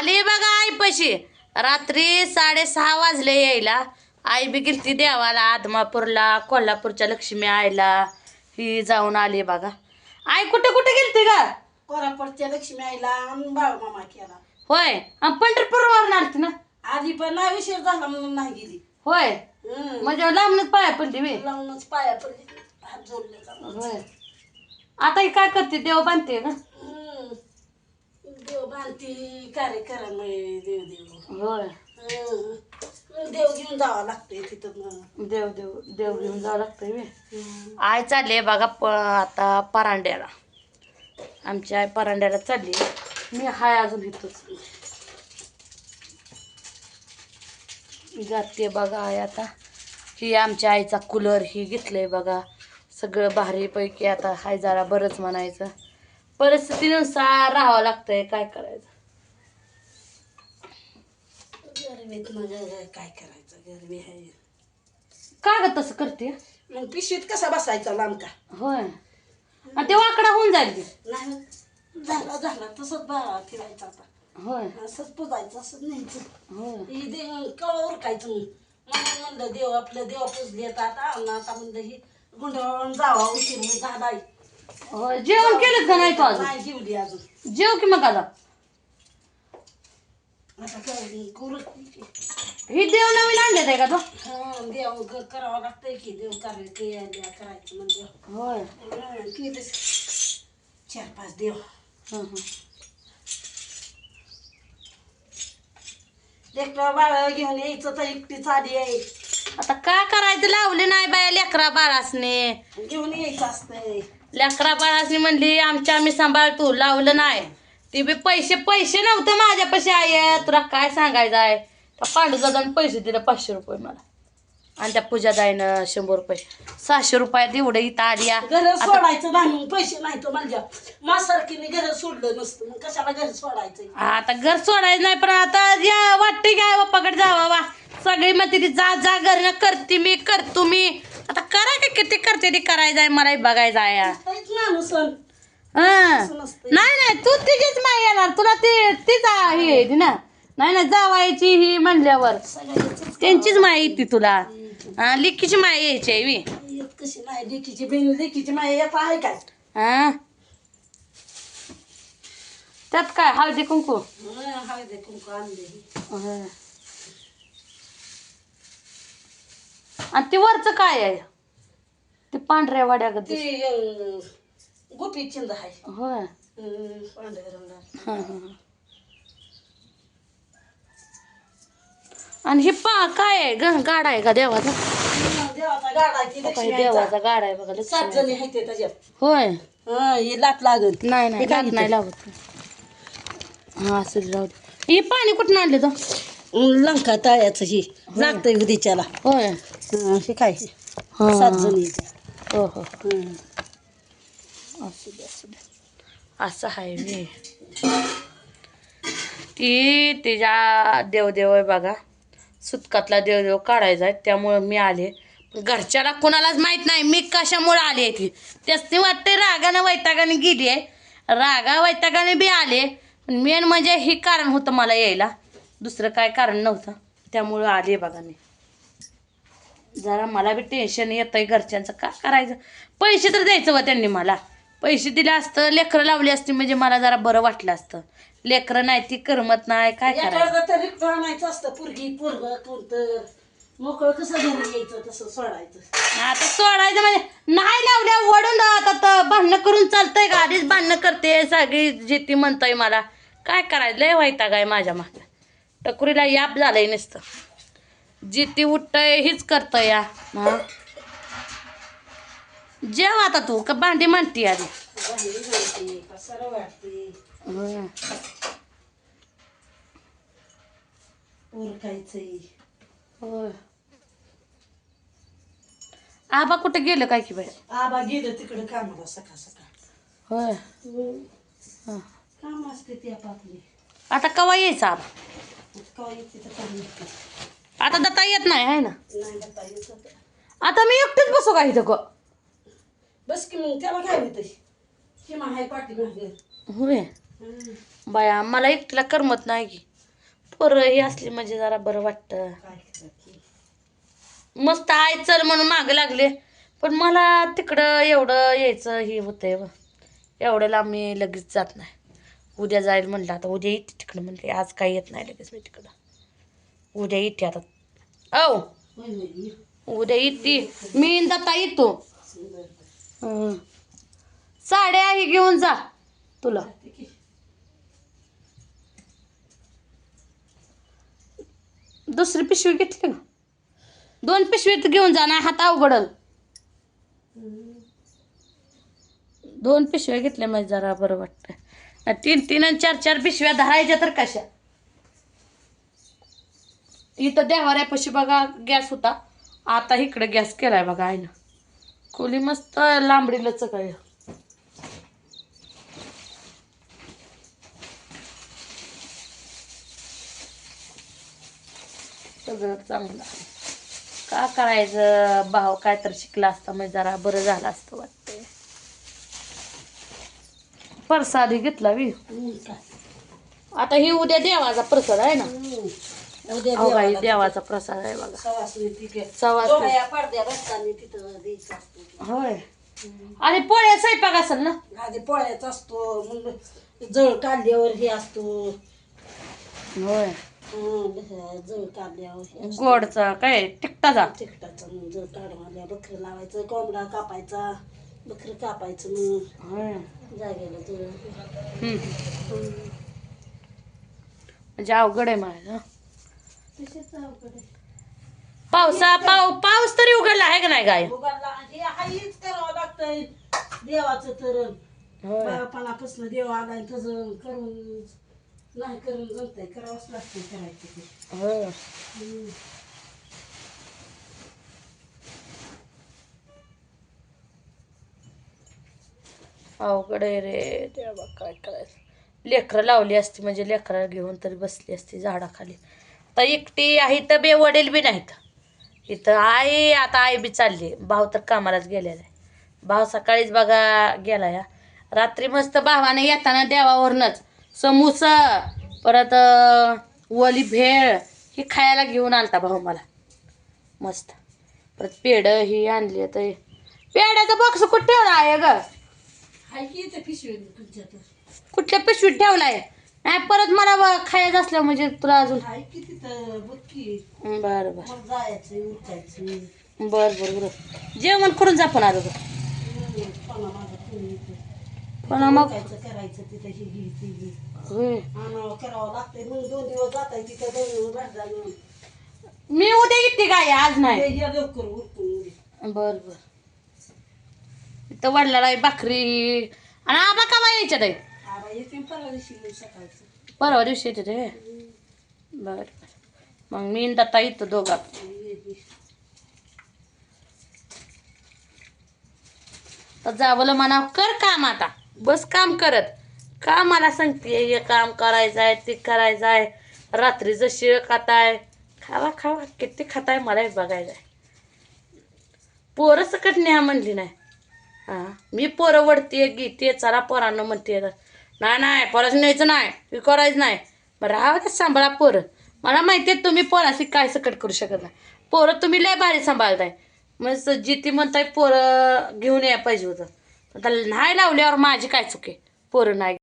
आली बघा आई पशी रात्री साडेसहा वाजले यायला. आई बी गेलती देवाला आदमापूरला कोल्हापूरच्या लक्ष्मी आईला. ही जाऊन आली बघा. आई कुठे कुठे गेलती का कोरापटच्या लक्ष्मी आईला आणि बाळमामा केला. होय. आणि पंढरपूरवर आलती ना? आधी पण नाही झाला म्हणून नाही गेली. होय. हम्म. म्हणजे लांबनच पाया पडली मी लावूनच पाया पडली. हात जोडले जाऊन. होय. आता ही काय करते? देव बांधते का हम्म. देव बांधती कार्यक्रम आहे देव देव होय. देव घेऊन जावं लागतंय तिथं मग. देव देव देव घेऊन जावं लागतंय बे. हम्म. आय चालली बघा प आता परांड्याला आमची आई परांड्याला चालली मी हाय अजून इथंच जाते बघा आई आता ही आमच्या आईचा कूलर ही घेतलंय बघा सगळं भारीपैकी आता हाय जरा बरंच म्हणायचं परिस्थितीनुसार राहावं लागतंय काय करायचं? गरमीत मग काय करायचं? गरमी आहे. का ग तसं करते मग पिशवीत कसा बसायचा लांब का? होय. आणि ते वाकडा होऊन जाईल की. नाही झाला झाला. तसंच बा फिरायचं आता. होय. असंच पुजायचं असंच न्यायचं. होय. ही देव कवा उरकायचं म्हणून म्हणलं देव आपलं देव पुजले आता. आणि आता म्हणलं ही गुंडाळून जावा उशीर मग झालाय होय जेवण केलं का नाही तू अजून? नाही जेवली अजून. जेव की मग आता. आता काय करू? ही देव नवीन आणले आहे का तो? हा देव ग- करावं लागतंय की देव द्या करायचं म्हणजे होय. हं, चार पाच देव. हं, हं. लेकरं बाळ घेऊन यायचं तर एकटीच आली आहे. आता काय करायचं? लावले नाही बाया लेकरा बाळासने. घेऊन यायचं असतंय. लेकरा बाळासने म्हणली आमच्या आम्ही सांभाळतो लावलं नाही. ती बी पैसे पैसे नव्हते माझ्यापाशी आहे तुला काय सांगायचं आहे? पांडुदादाने पैसे दिले पाचशे रुपये मला. आणि त्या पूजादाईनं शंभर रुपये. सहाशे रुपयात एवढं इथं आली. घर सोडायचं नाही पैसे नाही तर म्हणजे. माझ्यासारखीने घर सोडलं नसतं मग कशाला घर सोडायचं? आता घर सोडायचं नाही पण आता या वाटते काय बाप्पाकडे जावा वा. सगळी मग तिथे जा जा घरनं करते मी करतो मी. आता करा का किती करते ते करायचं आहे मलाही बघायचं आहे माणूस हं. हं. नसतं नाही नाही तू तिचीच माय येणार. तुला ती तीच आ- हे आहे ती ना. नाही ना जावायची ही म्हणल्यावर. सगळ्याचीच त्यांचीच माय येते तुला. हा लिकीची माय यायची आहे बी. येत कशी नाही लेकीची बहीण लेकीची माय येत आहे काय? हा. त्यात काय हळदी कुंकू? हं, हळदी कुंकू आणले. हं. आणि ते वरचं काय आहे? ते पांढऱ्या वाड्यागत. ती अं, गोपी चिंद आहे. होय. हं, पांढऱ्या. हं, हं, हं. आणि हे पा काय आहे ग? गाडा आहे का देवाचा? देवाचा गाडा आहे ती देवाचा. गाडा आहे बघा सात लक्ष्मी जणी आहेत ते त्याच्यात. होय. हं, हे लाट लागत नाही नाही हे काय लाट नाही लावत. हा असं राहू दे. हे पाणी कुठून आणले तो? लंका तळ्याचं ही. लागतंय उद्याच्याला होय. सात जणी हो हो. असू दे असू दे. असं आहे मी. ती तिच्या देवदेव आहे बघा. सुतकातला देवदेव काढायचा आहे त्यामुळं मी आले. घरच्याला कोणालाच माहीत नाही मी कशामुळे आली आहे ती. त्याच वाटते रागानं वैतागाने गेली आहे. रागा वैतागाने बी आले. पण मेन म्हणजे हे कारण होतं मला यायला. दुसरं काय कारण नव्हतं. त्यामुळं आले बघा मी. जरा मला बी टेन्शन येत आहे घरच्यांचं. काय करायचं? पैसे तर द्यायचं व त्यांनी मला. पैसे दिले असतं लेकरं लावली असती म्हणजे मला जरा बरं वाटलं असतं. लेकरं नाही ती करमत नाही काय करायचं? एखादं तरी आणायचं असतं पुरगी पोरग कोणतं मोकळं कसं घरी यायचं तसं सोडायचं. आता सोडायचं म्हणजे नाही लावल्या वडून आता तर भांडणं करून चालतंय का? आधीच भांडणं करते सगळी जे ती म्हणतोय मला. काय करायचं? लय व्हायता काय माझ्या मागं. टकुरीला याप झालंय नुसतं. जी ती उठतंय हीच करतंय या. हा. जेव आता तू का भांडी म्हणती आधी? आबा कुठे गेलं काय की बाई आबा गेलं तिकडे कामाला सकाळ सकाळ. होय. हं. काम असते ते आपली आता कवा यायचं आबा? कवा येते तर काम येते आता दत्ता येत नाही आहे ना? नाही बता येत होतं. आता मी एकटीच बसू का इथं ग? बस की मग त्याला काय होतं हाय पाठी मागे. होय. बाया मला एकटीला करमत नाही की. पोरं ही असली म्हणजे जरा बरं वाटतं. करायचं? मस्त आहे चल म्हणून मागं लागले. पण मला तिकडं एवढं यायचं हे होतंय व एवढं लांब मी लगेच जात नाही. उद्या जाईल म्हणलं आता. उद्या येते तिकडं म्हणले आज काही येत नाही लगेच मी तिकडं. उद्या येते आता. औ. उद्या येते मी जाता येतो साड्या ही घेऊन जा तुला. दुसरी पिशवी घेतली ना दोन पिशवीत घेऊन जा नाही हात अवघडल. दोन पिशव्या घेतल्या म्हणजे जरा बरं वाटतं तीन तीन आणि चार चार पिशव्या धरायच्या तर कशा? इथं देवाऱ्यापाशी बघा गॅस होता. आता इकडे गॅस केलाय बघा आहे ना. खोली मस्त लांबडीलच काय सगळं चांगलं. का करायचं? भाव काय तर शिकला असता म्हणजे जरा बरं झालं असतं वाटतंय. प्रसाद घेतला वी? आता ही उद्या देवाचा प्रसाद आहे ना. उद्या अहो बाई देवाला देवाचा प्रसाद आहे बघा. सवासणी तिथे. सवासणी. डोळ्या पडद्या तिथं द्यायचं असतो होय. आणि पोळ्या स्वयंपाक असेल ना? आधी पोळ्याचा असतो मग जळ काढल्यावर हे असतो. होय. हं, जळ काढल्यावर हे असतं. गोडचा काय तिकटाचा तिखटाचा मग जळ बकरं लावायचं कोंबडा कापायचा बकरं कापायचं मग. होय. जागेला जळ. हम्म. म्हणजे अवघड आहे माझं. पावसा पाव पाऊस तरी उघडला आहे का नाही गाय? हे हाईच करावं लागतंय. देवाचं तर बाळपणापासून देव आलाय तसं करून नाही करून जमतंय. करावंच लागतंय करायचं ते. अवघड आहे रे. देवा काय करायचं? लेकरं लावली असती म्हणजे लेकरं घेऊन तरी बसली असती झाडाखाली. आता एकटी आहे तर बे वडील बी नाहीत. इथं आई आता आई बी चालली. भाऊ तर कामालाच गेलेला आहे. भाऊ सकाळीच बघा गेला या रात्री मस्त भावाने येताना देवावरनच समोसा परत वली भेळ ही खायला घेऊन आलता भाऊ मला. मस्त. परत पेढं ही आणली तर पेढ्याचं बॉक्स कुठं ठेवला आहे ग? पिशवी तर कुठल्या पिशवीत ठेवलाय नाही परत मला ब- खायचं असलं म्हणजे तुला अजून. हाय की. तिथं बरं बरं. मग जायचं उठायचं. बरं बरं बरं. जेवण करून जा पण माझं कोणी येतं. कोणा मग? करायचं तिथं ही घे ती घे होय आणावं करावं लागतंय मग दोन दिवस तिथं दोन भाजलं मी उद्या येते काय आज नाही. या लवकर उरकून उडी. बर बर. इथं आहे भाकरी. आणि आबा का यायच्यात आबा येते परवा दिवशी येते ते. बर. मग मी दत्ता येतो दोघा. तर जावलं म्हणा कर काम आता. बस काम करत. का मला सांगते हे काम करायचं आहे ते करायचं आहे रात्रीचं जशी खाताय खावा खावा. किती खाताय मला बघायचं आहे पोरं सकट न्या म्हणली नाही. हां मी पोरं वडते घेते चला पोरांना म्हणते नाही नाही पोराशी न्यायचं नाही हे करायचं नाही. बरं राहा ते सांभाळा पोरं. मला माहिती आहे तुम्ही पोराशी काय सकट करू शकत नाही. पोरं तुम्ही लय भारी सांभाळताय. मग जिथे म्हणताय पोरं घेऊन या पाहिजे होतं. आता नाही लावल्यावर माझी काय चुके पोरं नाही.